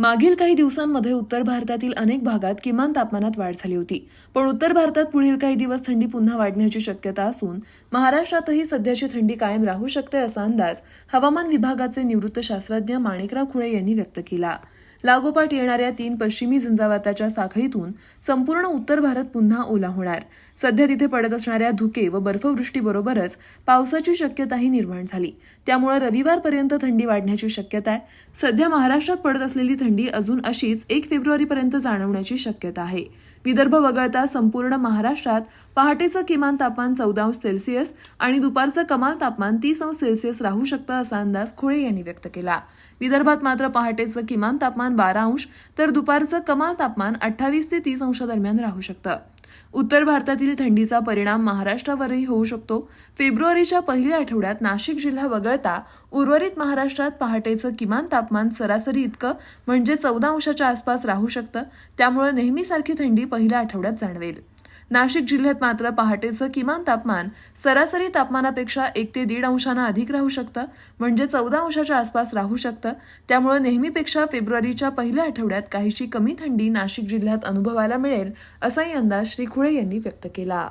मागील काही दिवसांमध्ये उत्तर भारतातील अनेक भागात किमान तापमानात वाढ झाली होती. पण उत्तर भारतात पुढील काही दिवस थंडी पुन्हा वाढण्याची शक्यता असून महाराष्ट्रातही सध्याची थंडी कायम राहू शकते असा अंदाज हवामान विभागाचे निवृत्त शास्त्रज्ञ माणिकराव खुळे यांनी व्यक्त केला. लागोपाठ येणाऱ्या तीन पश्चिमी झंझावाताच्या साखळीतून संपूर्ण उत्तर भारत पुन्हा ओला होणार. सध्या तिथे पडत असणाऱ्या धुके व बर्फवृष्टीबरोबरच पावसाची शक्यताही निर्माण झाली. त्यामुळे रविवारपर्यंत थंडी वाढण्याची शक्यता आहे. सध्या महाराष्ट्रात पडत असलेली थंडी अजून अशीच एक फेब्रुवारीपर्यंत जाणवण्याची शक्यता आहे. विदर्भ वगळता संपूर्ण महाराष्ट्रात पहाटेचं किमान तापमान चौदा अंश सेल्सिअस आणि दुपारचं कमाल तापमान तीस अंश सेल्सिअस राहू शकतं असा अंदाज खोळे यांनी व्यक्त केला. विदर्भात मात्र पहाटेचं किमान तापमान बारा अंश तर दुपारचं कमाल तापमान अठ्ठावीस ते तीस अंशादरम्यान राहू शकतं. उत्तर भारतातील थंडीचा परिणाम महाराष्ट्रावरही होऊ शकतो. फेब्रुवारीच्या पहिल्या आठवड्यात नाशिक जिल्हा वगळता उर्वरित महाराष्ट्रात पहाटेचं किमान तापमान सरासरी इतकं म्हणजे चौदा अंशाच्या आसपास राहू शकतं. त्यामुळे नेहमीसारखी थंडी पहिल्या आठवड्यात जाणवेल. नाशिक जिल्ह्यात मात्र पहाटेचं किमान तापमान सरासरी तापमानापेक्षा एक ते दीड अंशानं अधिक राहू शकतं. म्हणजे चौदा अंशाच्या आसपास राहू शकतं. त्यामुळे नेहमीपेक्षा फेब्रुवारीच्या पहिल्या आठवड्यात काहीशी कमी थंडी नाशिक जिल्ह्यात अनुभवायला मिळेल असाही अंदाज श्री खुळे यांनी व्यक्त केला.